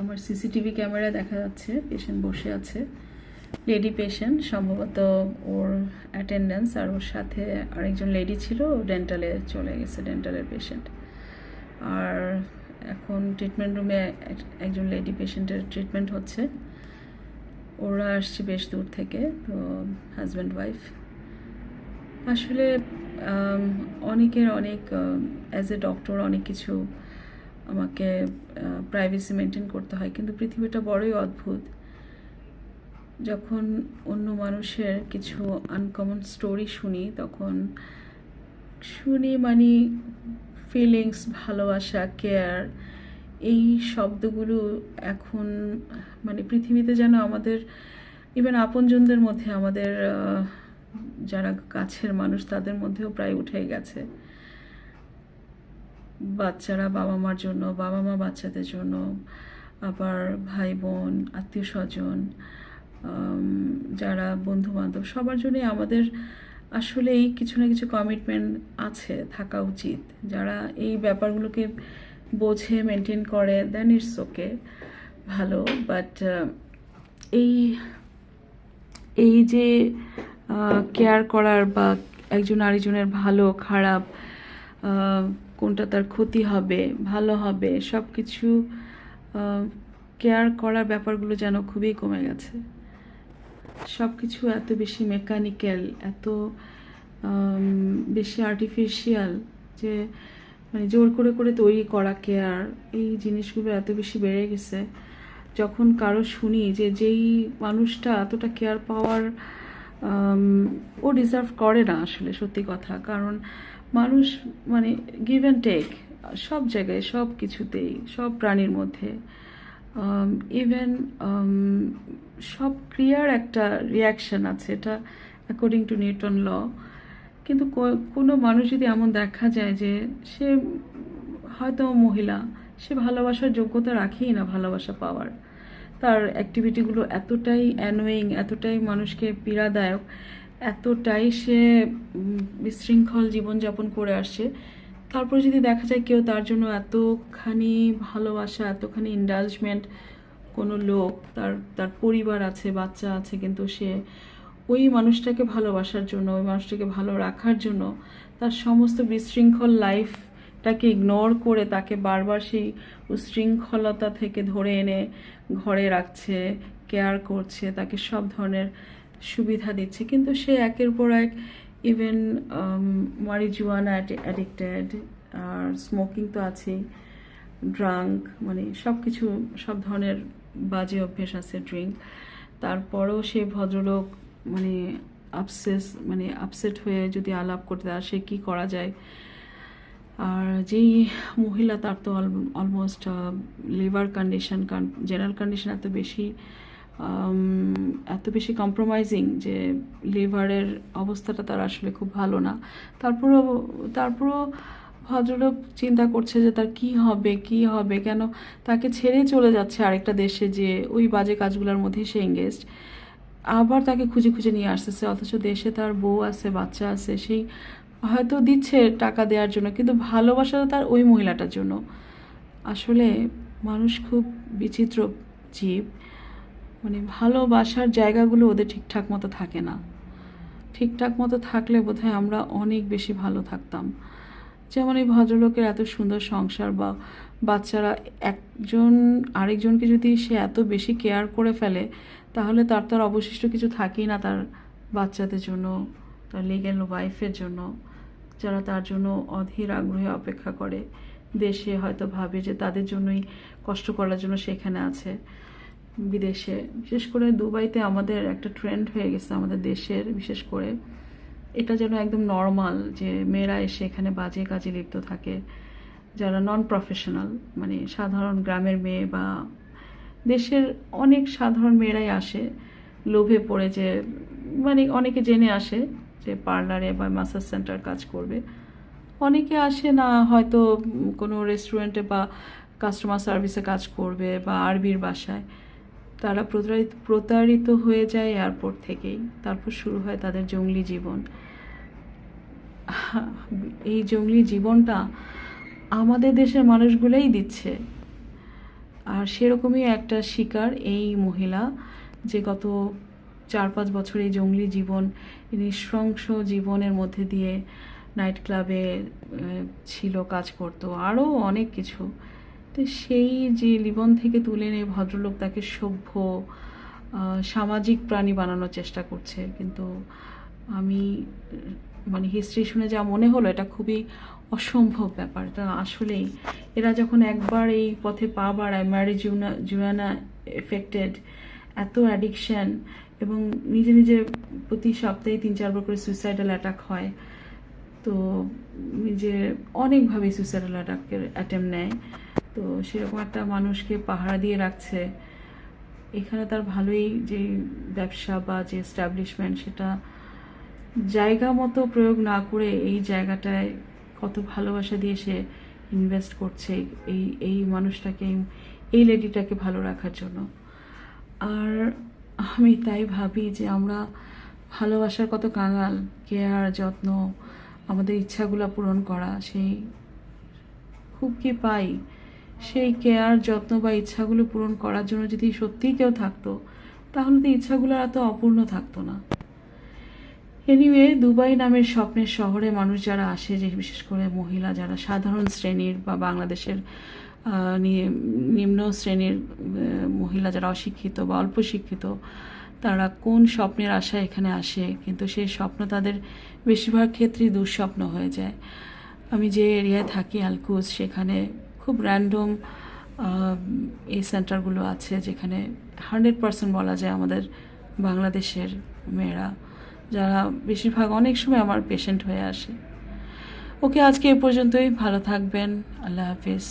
আমার CCTV camera দেখা যাচ্ছে পেশেন্ট বসে আছে। লেডি পেশেন্ট সম্ভবত ওর অ্যাটেন্ডেন্স আর ওর সাথে আরেকজন লেডি ছিল ডেন্টালে চলে গেছে ডেন্টালের পেশেন্ট আর এখন ট্রিটমেন্ট রুমে একজন লেডি পেশেন্টের ট্রিটমেন্ট হচ্ছে। ওরা আসছে বেশ দূর থেকে, তো হাজব্যান্ড ওয়াইফ আসলে অনেকের অনেক অ্যাজ এ ডক্টর অনেক কিছু আমাকে প্রাইভেসি মেনটেন করতে হয়। কিন্তু পৃথিবীটা বড়ই অদ্ভুত। যখন অন্য মানুষের কিছু আনকমন স্টোরি শুনি, তখন শুনি মানে ফিলিংস ভালোবাসা কেয়ার এই শব্দগুলো এখন মানে পৃথিবীতে যেন আমাদের ইভেন আপনজনদের মধ্যে, আমাদের যারা কাছের মানুষ, তাদের মধ্যেও প্রায় উঠে গেছে। বাচ্চারা বাবা মার জন্য বাবা মা বাচ্চাদের জন্য, আবার ভাই বোন আত্মীয় স্বজন যারা বন্ধু বান্ধব সবার জন্যই আমাদের আসলেই কিছু না কিছু কমিটমেন্ট আছে, থাকা উচিত। যারা এই ব্যাপারগুলোকে বোঝে মেনটেন করে দেন ইটস ওকে ভালো। বাট এই এই যে কেয়ার করার বা একজন আরেকজনের ভালো, খারাপ কোনটা তার ক্ষতি হবে, ভালো হবে সব কিছু কেয়ার করার ব্যাপারগুলো যেন খুবই কমে গেছে। সব কিছু এত বেশি মেকানিক্যাল এত বেশি আর্টিফিশিয়াল যে মানে জোর করে করে তৈরি করা কেয়ার এই জিনিসগুলো এত বেশি বেড়ে গেছে। যখন কারও শুনি যে যেই মানুষটা এতটা কেয়ার পাওয়ার ও ডিজার্ভ করে না আসলে সত্যি কথা। কারণ মানুষ মানে গিভ অ্যান্ড টেক সব জায়গায়, সব কিছুতেই, সব প্রাণীর মধ্যে ইভেন সব ক্রিয়ার একটা রিয়াকশন আছে, এটা অ্যাকর্ডিং টু নিউটন ল কিন্তু কোনো মানুষ যদি এমন দেখা যায় যে সে হয়তো মহিলা, সে ভালোবাসার যোগ্যতা রাখেই না ভালোবাসা পাওয়ার। তার অ্যাক্টিভিটিগুলো এতটাই অ্যানোয়িং এতটাই মানুষকে পীড়াদায়ক এতটাই সে বিশৃঙ্খল জীবনযাপন করে আসছে। তারপর যদি দেখা যায় কেউ তার জন্য এতখানি ভালোবাসা, এতখানি ইন্ডালজমেন্ট কোনো লোক, তার তার পরিবার আছে, বাচ্চা আছে, কিন্তু সে ওই মানুষটাকে ভালোবাসার জন্য, ওই মানুষটাকে ভালো রাখার জন্য তার সমস্ত বিশৃঙ্খল লাইফটাকে ইগনোর করে তাকে বারবার সেই উশৃঙ্খলতা থেকে ধরে এনে ঘরে রাখছে কেয়ার করছে, তাকে সব ধরনের সুবিধা দিচ্ছে। কিন্তু সে একের পর এক ইভেন মারিজুয়ানা অ্যাডিক্টেড আর স্মোকিং তো আছেই ড্রাঙ্ক মানে সব কিছু সব ধরনের বাজে অভ্যেস আছে ড্রিঙ্ক তারপরেও সে ভদ্রলোক মানে আপসেস মানে আপসেট হয়ে যদি আলাপ করতে আর সে কী করা যায়? আর যেই মহিলা তার তো almost liver condition general condition এত বেশি এত বেশি কম্প্রোমাইজিং যে লিভারের অবস্থাটা তার আসলে খুব ভালো না। তারপরও তারপরও ভদ্রলোক চিন্তা করছে যে তার কি হবে কি হবে, কেন তাকে ছেড়ে চলে যাচ্ছে আরেকটা দেশে যে ওই বাজে কাজগুলোর মধ্যে সে এঙ্গেজড আবার তাকে খুঁজে খুঁজে নিয়ে আসতেছে, অথচ দেশে তার বউ আছে, বাচ্চা আছে, সেই হয়তো দিচ্ছে টাকা দেওয়ার জন্য, কিন্তু ভালোবাসা তার ওই মহিলাটার জন্য। আসলে মানুষ খুব বিচিত্র জীব। মানে ভালোবাসার জায়গাগুলো ওদের ঠিকঠাক মতো থাকে না। ঠিকঠাক মতো থাকলে বোধহয় আমরা অনেক বেশি ভালো থাকতাম। যেমন এই ভদ্রলোকের এত সুন্দর সংসার বা বাচ্চারা একজন আরেকজনকে যদি সে এত বেশি কেয়ার করে ফেলে, তাহলে তার তার অবশিষ্ট কিছু থাকেই না তার বাচ্চাদের জন্য, তার লিগেল ওয়াইফের জন্য। যারা তার জন্য অধীর আগ্রহে অপেক্ষা করে। দেশে হয়তো ভাবে যে তাদের জন্যই কষ্ট করার জন্য সেখানে আছে। বিদেশে। বিশেষ করে দুবাইতে আমাদের একটা ট্রেন্ড হয়ে গেছে আমাদের দেশের, বিশেষ করে। এটা যেন একদম নর্মাল যে মেয়েরা এসে এখানে বাজে কাজে লিপ্ত থাকে। যারা নন প্রফেশনাল মানে সাধারণ গ্রামের মেয়ে বা দেশের অনেক সাধারণ মেয়েরাই আসে। লোভে পড়ে যে মানে অনেকে জেনে আসে যে পার্লারে বা মাসাজ সেন্টার কাজ করবে। অনেকে আসে না, হয়তো কোনো রেস্টুরেন্টে বা কাস্টমার সার্ভিসে কাজ করবে বা আরবির বাসায়। তারা প্রতারিত প্রতারিত হয়ে যায় এয়ারপোর্ট থেকেই। তারপর শুরু হয় তাদের জঙ্গলি জীবন। এই জঙ্গলি জীবনটা আমাদের দেশের মানুষগুলোই দিচ্ছে। আর সেরকমই একটা শিকার এই মহিলা, যে গত চার পাঁচ বছর এই জঙ্গলি জীবন, নৃশংস জীবনের মধ্যে দিয়ে নাইট ক্লাবে ছিল, কাজ করতো, আরও অনেক কিছু। তো সেই যে লিবন থেকে তুলে নিয়ে ভদ্রলোক তাকে সভ্য সামাজিক প্রাণী বানানোর চেষ্টা করছে। কিন্তু আমি মানে হিস্ট্রি শুনে যা মনে হলো, এটা খুবই অসম্ভব ব্যাপার। এটা আসলেই এরা যখন একবার এই পথে পা বাড়ায় ম্যারিজুনা জুয়ানা এফেক্টেড এত অ্যাডিকশান এবং নিজে নিজে প্রতি সপ্তাহে তিন চারবার করে সুইসাইডাল অ্যাটাক হয়, তো নিজে অনেকভাবে সুইসাইডাল অ্যাটাকের অ্যাটেম্প নেয়। তো সেরকম একটা মানুষকে পাহারা দিয়ে রাখছে। এখানে তার ভালোই যে ব্যবসা বা যে এস্টাবলিশমেন্ট সেটা জায়গা মতো প্রয়োগ না করে এই জায়গাটায় কত ভালোবাসা দিয়ে সে ইনভেস্ট করছে এই এই মানুষটাকে, এই লেডিটাকে ভালো রাখার জন্য। আর আমি তাই ভাবি যে আমরা ভালোবাসার কত কাঙাল কেয়ার যত্ন, আমাদের ইচ্ছাগুলো পূরণ করা, সেই খুব কি পাই। সেই কেয়ার, যত্ন বা ইচ্ছাগুলো পূরণ করার জন্য যদি সত্যিই কেউ থাকতো, তাহলে তো ইচ্ছাগুলো এত অপূর্ণ থাকতো না। এনিওয়ে দুবাই নামের স্বপ্নের শহরে মানুষ যারা আসে, যে বিশেষ করে মহিলা যারা সাধারণ শ্রেণির বা বাংলাদেশের নিম্ন শ্রেণির মহিলা যারা অশিক্ষিত বা অল্প শিক্ষিত, তারা কোন স্বপ্নের আশায় এখানে আসে? কিন্তু সেই স্বপ্ন তাদের বেশিরভাগ ক্ষেত্রেই দুঃস্বপ্ন হয়ে যায়। আমি যে এরিয়ায় থাকি, আলকুজ, সেখানে খুব র্যান্ডম এই সেন্টারগুলো আছে যেখানে হান্ড্রেড পার্সেন্ট বলা যায় আমাদের বাংলাদেশের মেয়েরা, যারা বেশিরভাগ অনেক সময় আমার পেশেন্ট হয়ে আসে। ওকে আজকে এ পর্যন্তই, ভালো থাকবেন, আল্লাহ হাফিজ।